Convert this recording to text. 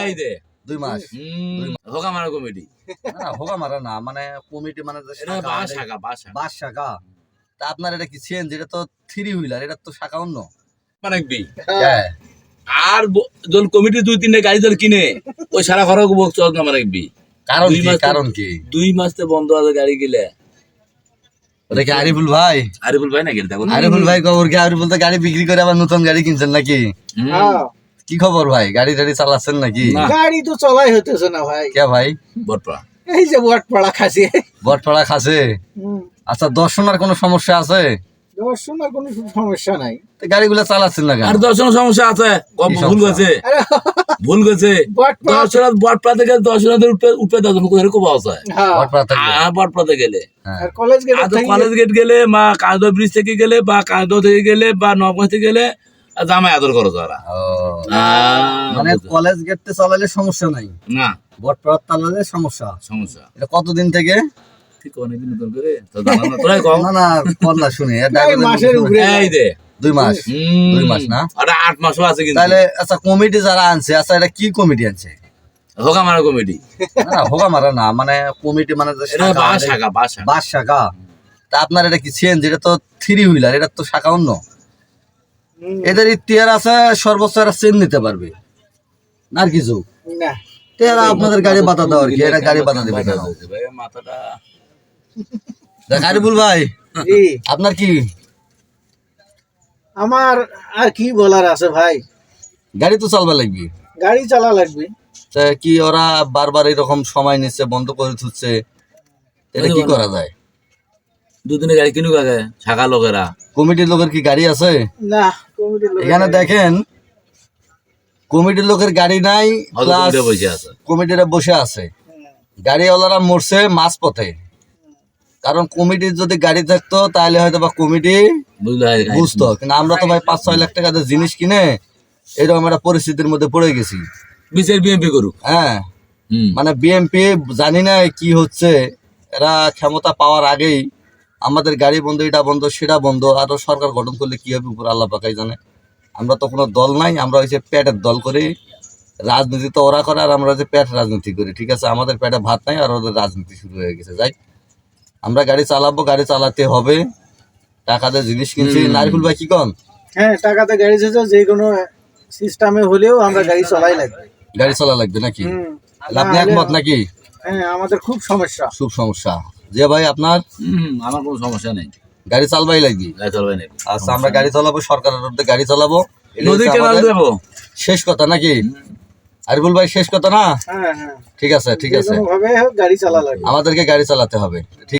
এই দে দুই মাস হোকা মারা কমিটি। না হোগা মারা না মানে কমিটি মানে বাস শাখা বাস শাখা তা আপনার এটা কি চেঞ্জ? এটা তো থ্রি হুইলার এটা তো শাখা অন্য। মানে বি হ্যাঁ। আর যখন কমিটি দুই তিনটে গাড়ি দল কিনে ওই সারা খরচ বক চল না মানে বি কারণ কি কারণ কি? দুই মাস তো বন্ধ আছে গাড়ি গেলে। ওটা কি আরিফুল ভাই? আরিফুল ভাই না গেলে দেখো। আরিফুল ভাই খবর কি আরিফুল তো গাড়ি বিক্রি করে আবার নতুন গাড়ি কিনছেন নাকি? হ্যাঁ, কি খবর ভাই? গাড়ি টাড়ি চালাচ্ছেন নাকি? গাড়ি তো চলাই হতেছে না ভাই। কে ভাই? বটপা এই যে বট পড়া খাসি। বটপাড়া খাসে? আচ্ছা দর্শনার কোনো সমস্যা আছে? দর্শনের কোনো সমস্যা নাই। গাড়িগুলো চালাচ্ছেন না আর দর্শনের সমস্যা আছে? ভুল গেছে? ভুল গেছে? বট পড়া দর্শনাথ বটপা থেকে দর্শনাথের উপরে উপরে দর্শন খুব হ্যাঁ। বটপাড়া গেলে হ্যাঁ কলেজ গেলে। আর তো কলেজ গেট গেলে বা কাজদ ব্রিজ থেকে গেলে বা কাজদ থেকে গেলে বা নবগঞ্জ থেকে গেলে জামাই আদর করো তারা মানে কলেজ গেটতে চালালে সমস্যা নাই। না। বটপাড়া চালালে সমস্যা। সমস্যা। এটা কতদিন থেকে? ঠিক অনেকদিন করে তো জানা না তোরাই কম না না কল না শুনি এই মাসের উপরে। এই দে দুই মাস। দুই মাস না? ওটা আট মাসও আছে কিন্তু। তাহলে আচ্ছা কমিটি যারা আনছে আচ্ছা এটা কি কমিটি আনছে? হোকা মারা কমিটি না হোগা মারা না মানে কমিটি মানে যে এটা শাখা, বাস শাখা বাস শাখা। তা আপনার এটা কি চেঞ্জ এটা তো থ্রি হুইলার এটা তো শাখা অন্য? এদের ইতিহার আছে সর্বোচ্চ এরা চেন নিতে পারবে। আর কিছু এরা আপনাদের গাড়ি বাধা দেওয়ার কি এটা গাড়ি বাধা দেবে কেন? ভাই, মাথাটা ভাই আপনার কি? আমার আর কি বলার আছে ভাই? গাড়ি তো চালবা লাগবে। গাড়ি চালা লাগবে। তা কি ওরা বারবার এরকম সময় নিচ্ছে বন্ধ করে থুচ্ছে এটা কি করা যায়? দুদিনে গাড়ি কিনুক আগে শাখা লোকেরা। কমিটির লোকের কি গাড়ি আছে? না। এখানে দেখেন কমিটির লোকের গাড়ি নাই কমিটিরা বসে আছে। গাড়িওয়ালারা মরছে মাছ পথে কারণ কমিটির যদি গাড়ি থাকতো তাহলে হয়তো বা কমিটি। বুঝতো। কিন্তু আমরা তো ভাই পাঁচ ছয় লাখ টাকা দিয়ে জিনিস কিনে এরকম একটা পরিস্থিতির মধ্যে পড়ে গেছি। বিচার বিএমপি করুক। হ্যাঁ। মানে বিএমপি জানি না কি হচ্ছে এরা ক্ষমতা পাওয়ার আগেই আমাদের গাড়ি বন্ধ এটা বন্ধ সেটা বন্ধ আরও সরকার গঠন করলে কি হবে উপর আল্লাহ পাকাই জানে। আমরা তো কোনো দল নাই আমরা হচ্ছে প্যাটের দল করি। রাজনীতি তো ওরা করে আর আমরা হচ্ছে পেট রাজনীতি করি ঠিক আছে? আমাদের প্যাটে ভাত নাই আর ওদের রাজনীতি শুরু হয়ে গেছে যাই। আমরা গাড়ি চালাবো গাড়ি চালাতে হবে। টাকা দিয়ে জিনিস কিনছি। নারিকুল ভাই কি কন? হ্যাঁ টাকাতে গাড়ি যেতে যে কোনো সিস্টেমে হলেও আমরা গাড়ি চলাই লাগবে। গাড়ি চলা লাগবে নাকি? আপনি একমত নাকি? হ্যাঁ আমাদের খুব সমস্যা। খুব সমস্যা। যে ভাই আপনার? আমার কোনো সমস্যা নেই। গাড়ি চালবাই লাগবে গাড়ি চালবাই নেই আচ্ছা আমরা গাড়ি চালাবো সরকারের রোডে গাড়ি চালাবো। নদী কেনাল দেবো। শেষ কথা নাকি? আরিফুল ভাই শেষ কথা না? হ্যাঁ হ্যাঁ। ঠিক আছে ঠিক আছে। আমাদেরকে গাড়ি চালাতে হবে। ঠিক